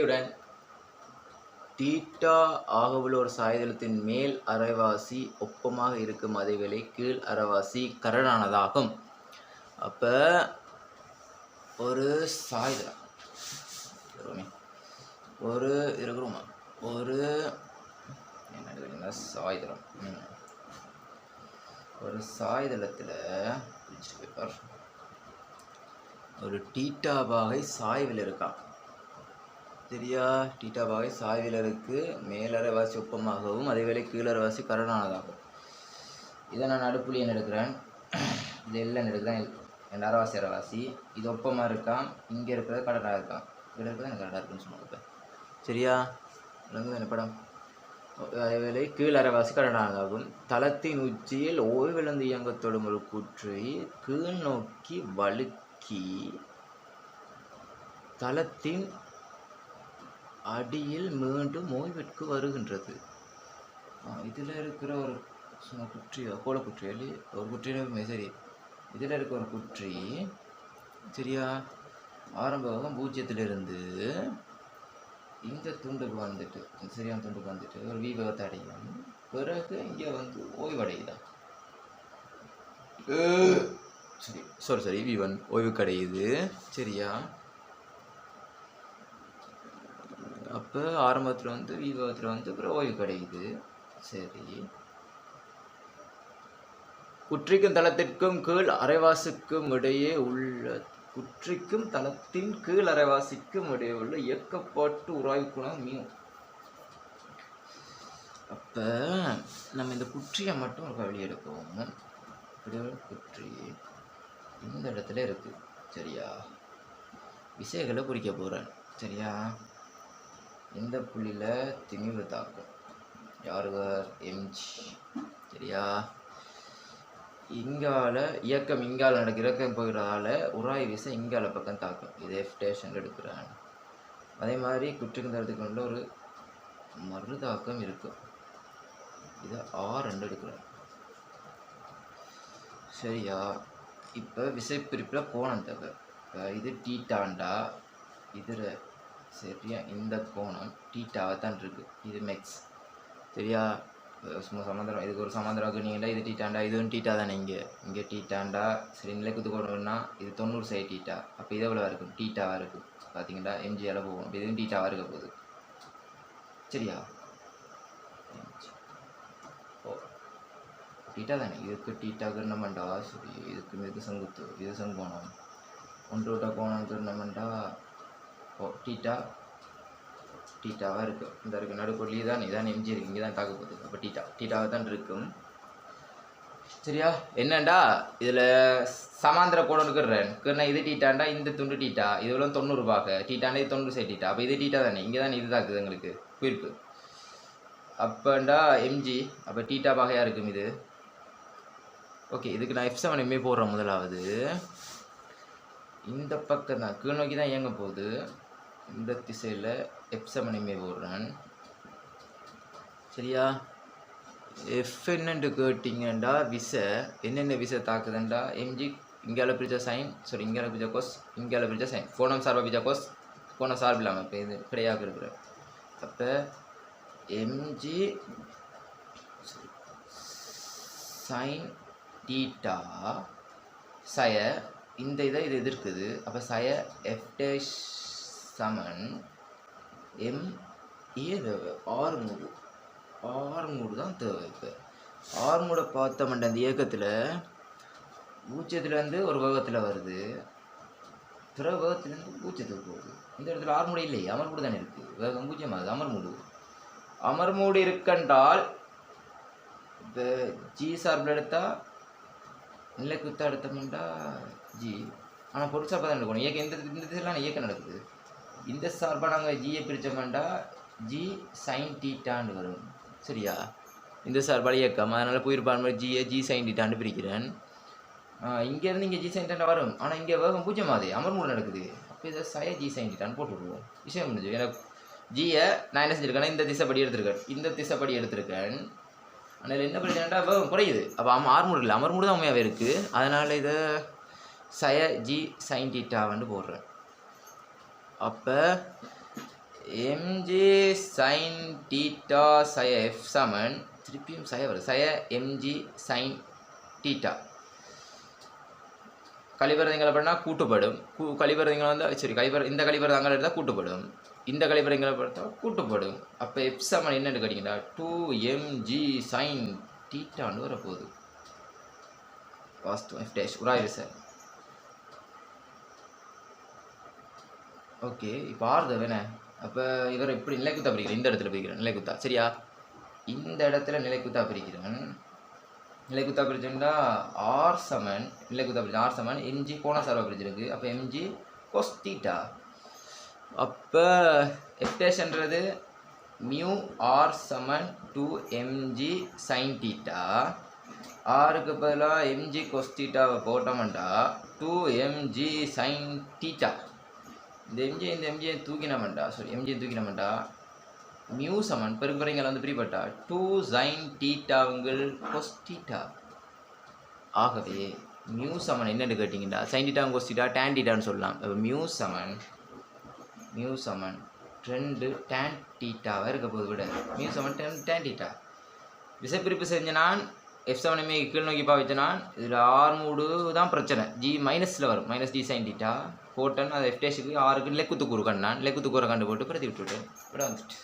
விடையுடன் theta ஆகவுள்ள ஒரு சாய்தளத்தின் மேல் அரைவாசி ஒப்பமாக இருக்கும் அதேவேளை கீழ் அரைவாசி கரடானதாகும். அப்போ ஒரு சாய்தளம். ஒரு இருக்கிறோமா ஒரு என்ன எடுக்கிறீங்களா சாய்தளம். ஒரு சாய்தளத்தில் பேப்பர் ஒரு டீட்டா பாகை சாய்வில் இருக்கான் சரியா டீட்டா பாகை சாய்வில் மேலரைவாசி ஒப்பமாகவும் அதேவேளை கீழரைவாசி கரணானதாகும் இதை நான் நடுப்புள்ளியன் எடுக்கிறேன்? இது எல்லாம் எடுக்கிறேன்? ரெண்டு அரைவாசி அரைவாசி. இது ஒப்பமாக இருக்கான் இங்கே இருக்கிறது கடனாக இருக்கான் இங்கே இருக்கிறது எனக்கு கடனாக இருக்குன்னு சொன்னாங்க சரியா? விளங்குது என்ன படம்? அதேவேளை கீழ் அரைவாசி தளத்தின் உச்சியில் ஓய்விழந்து இயங்கத் தொடும் ஒரு கூற்றை கீழ் நோக்கி வழுக்கி தளத்தின் அடியில் மீண்டும் ஓய்விற்கு வருகின்றது. இதில் இருக்கிற ஒரு சும்மா குற்றியோ கோல குற்றியல் ஒரு குற்றியுமே சரி. இதில் இருக்க ஒரு குற்றி சரியா? ஆரம்ப வகம் பூஜ்ஜியத்திலிருந்து இந்த துண்டுக்கு வந்துட்டு சரியான துண்டுக்கு வந்துட்டு ஒரு வீபகத்தை அடையும். பிறகு இங்கே வந்து ஓய்வடையுதா சரி சாரி சாரி வி ஒன் ஓய்வு கிடையுது சரியா? அப்போ ஆரம்பத்தில் வந்து விவாதத்தில் வந்து அப்புறம் ஓய்வு கிடைக்குது. சரி. குற்றிக்கும் தளத்திற்கும் கீழ் அரைவாசிக்கும் இடையே உள்ள குற்றிக்கும் தளத்தின் கீழ் அரைவாசிக்கும் இடையே உள்ள இயக்கப்பாட்டு உராய்வு குணம் மியூ அப்போ நம்ம இந்த குற்றியை மட்டும் ஒரு வழி எடுப்போம். குற்றி இந்த இடத்துல இருக்குது சரியா? விசைகளை குறிக்க போகிறேன் சரியா? இந்த புள்ளியில் திணிவு தாக்கம்? யாருவர்? எம்ஜி. சரியா? இங்கால இயக்கம் இங்கால நடக்க இறக்கம் போகிறதால உராய் விசை இங்கால பக்கம் தாக்கும். இது எஃப்டேஷன் எடுக்கிறாங்க. அதே மாதிரி குற்றம் தரத்துக்கு உள்ள ஒரு மறுதாக்கம் இருக்கும். இது ஆர் ரெண்டு எடுக்கிறேன் சரியா? இப்போ விசைப்பிரிப்பில் கோணம் தேவை இப்போ இது டீட்டாண்டா இதில் சரியா? இந்த கோணம் டீட்டாவை தான் இருக்குது இது மெக்ஸ் சரியா? சும்மா சமாந்திரம். இதுக்கு ஒரு சமாந்திரம் ஆக்குனீங்கன்னா இது டீட்டாண்டா இதுவும் டீட்டா தானே இங்கே. இங்கே டீட்டாண்டா சரி நிலைக்குத்து கோணம்னா இது தொண்ணூறு சை டீட்டா அப்போ இது எவ்வளோ இருக்கும்? டீட்டாவாக இருக்கும். பார்த்தீங்கன்னா எம்ஜியால் போகும். அப்போ இதுவும் டீட்டாவாக இருக்க போகுது. சரியா? ஓ. டீட்டா தானே? இதுக்கு டீட்டா கிரணமண்டா? சரி இதுக்கு இதுக்கு செங்குத்து இது செங்கோணம். ஒன்று விட்ட கோணம் கிரணமண்டா? ஓ டீட்டா? டீட்டாவாக இருக்குது இந்த இருக்கு. நடுக்கொள்ளி தான் இதான் எம்ஜி இருக்கு. இங்கே தான் தாக்க போகுது அப்போ டீட்டா. டீட்டாவாக தான் இருக்கும். சரியா? என்னண்டா? இதில் சமாந்திர கோணம் இருக்கிறேன் இது டீட்டாண்டா இந்த துண்டு டீட்டா. இதுவெல்லாம் தொண்ணூறு டீட்டாண்டா இது தொண்ணூறு சைட் டீட்டா. அப்போ இது டீட்டா தானே? இங்கே தான் இது தாக்குது எங்களுக்கு. குறிப்பு. அப்போண்டா எம்ஜி. அப்போ டீட்டா பாகையாக இருக்கும் இது. ஓகே இதுக்கு நான் எஃப் செவன் எம்ஏ போடுறேன் முதலாவது. இந்த பக்கம் தான். கீழ் நோக்கி தான் இயங்க போகுது. இந்த திசையில் எப்சமனிமே போடுறேன். சரியா? எஃப் என்னென்று கேட்டிங்கண்டா விசை. என்னென்ன விசை தாக்குதுண்டா? எம்ஜி இங்கால பிரிச்ச சைன் சாரி இங்கால பிரிச்ச கோஸ் இங்கால பிரிச்ச சைன் கோணம் சார்பாக பிரிச்ச கோஸ் கோணம் சார்பு இல்லாமல் இப்போ இது கிடையாக இருக்கிற அப்போ எம்ஜி சைன் டீட்டா சய இந்த இதை இது எதிர்க்குது. அப்போ சய எஃப் டேஷ் சமன் எம் ஏ தேவை ஆறு மூடு ஆறு மூடு தான் தேவை இப்போ. ஆறு மூடை பார்த்தோம்னா அந்த இயக்கத்தில் பூஜ்ஜியத்துலேருந்து ஒரு வேகத்தில் வருது. பிற வேகத்துலேருந்து பூஜ்ஜியத்துக்கு போகுது. இந்த இடத்துல ஆறு இல்லையே அமர் மூடு தானே இருக்குது வேகம் பூஜ்ஜியமாகுது அமர்மூடு அமர் மூடு அமர் மூடு இருக்கண்டால் இப்போ ஜி சார்பில் எடுத்தால் நிலை குத்தா எடுத்தோம்னா ஜி ஆனால் பொருட்சாப்பாக தான் எடுக்கணும். இயக்கம் இந்த இந்த திசையில் இயக்கம் நடக்குது. இந்த சார்பாக நாங்கள் ஜியை பிரித்தோம்னா ஜி சைன் டீட்டான்னு வரும். சரியா? இந்த சார்பால் இயக்கம். அதனால் புயிர்பான்மை ஜியை ஜி சைன் டீட்டான்னு பிரிக்கிறேன். இங்கேருந்து இங்கே ஜி சைன் டீட்டா வரும். ஆனால் இங்கே வேகம் பூஜ்ஜியம் ஆகுது அமர்மூலம் நடக்குது. அப்போ இதை சய ஜி சைன் டீட்டான்னு போட்டு விஷயம் முடிஞ்சு எனக்கு ஜியை நான் என்ன செஞ்சுருக்கேன்னா இந்த திசைப்படி எடுத்திருக்கேன். இந்த திசைப்படி எடுத்திருக்கேன். ஆனால் என்ன பிரச்சனைடா வேகம் குறையுது. அப்போ அம ஆர்மூடு இல்லை. அமர்மூடு தான் உண்மையாகவே இருக்குது அதனால் இதை சய ஜி சைன் டீட்டா வந்து போடுறேன். அப்போ எம்ஜி சைன் டீட்டா சய எஃப் சமன் திருப்பியும் சய வரும். சய எம்ஜி சைன் டீட்டா கழிவறைங்களை பண்ணால் கூட்டுப்படும். கூ கழிவறைங்களை வந்து சரி கழிவறை இந்த கழிவறை எடுத்தால் கூட்டுப்படும். இந்த கழிவறைங்களை பார்த்தா கூட்டுப்படும். அப்போ எஃப் சமன் என்னென்னு கேட்டிங்கன்னா டூ எம்ஜி சைன் டீட்டான்னு வரப்போகுது. வாஸ்து எஃப் டேஷ் உராயிரு சார் ஓகே இப்போ ஆறுது வேணே. அப்போ இவர் இப்படி நிலைக்குத்தா பிரிக்கிறேன். இந்த இடத்துல பிரிக்கிறேன் நிலைக்குத்தா. சரியா? இந்த இடத்துல நிலைக்குத்தா பிரிக்கிறேன். நிலைக்குத்தா பிரிச்சுன்னா ஆர் சமன் நிலைக்குத்தா பிரிச்சு ஆர் சமன் எம்ஜி கோண சார்பா பிரிச்சிருக்கு. அப்போ எம்ஜி கொஸ்தீட்டா அப்போ எஃப்டேஷன்றது மியூ ஆர் சமன் டூ எம்ஜி சைன் டீட்டா ஆருக்கு பதிலாக எம்ஜி கொஸ்தீட்டாவை போட்டோம்டா டூ எம்ஜி சைன் டீட்டா இந்த எம்ஜி இந்த எம்ஜியை தூக்கினமெண்டா சாரி எம்ஜியை தூக்கினோம்டா மியூ சமன் பெருங்குறைங்களை வந்து பிரிப்பட்டா டூ சைன் டீட்டாவுங்கள் கொஸ்டீட்டா ஆகவே மியூ சமன் என்னென்னு கேட்டிங்கன்னா sine theta cos theta tan டீட்டான்னு சொல்லலாம். இப்போ மியூ சமன் மியூ சமன் ரெண்டு டேன் டீட்டாவாக இருக்க போது விட. மியூ சமன் டென் டேன் டீட்டா விசைப்பிரிப்பு செஞ்ச நான் எஃப் செவனுமே கீழ் நோக்கி பாவிச்ச நான் இதில் ஆர் மூடு தான் பிரச்சனை. ஜி மைனஸில் வரும். மைனஸ் டி சைன் டீட்டா போட்டன் அது எஃப் டேஷுக்கு ஆறுக்கு லெக்குத்து கூறு கண்டான் லெக்குத்து கூரை கண்டு போட்டு பிரதி விட்டுவிட்டு வந்துட்டு.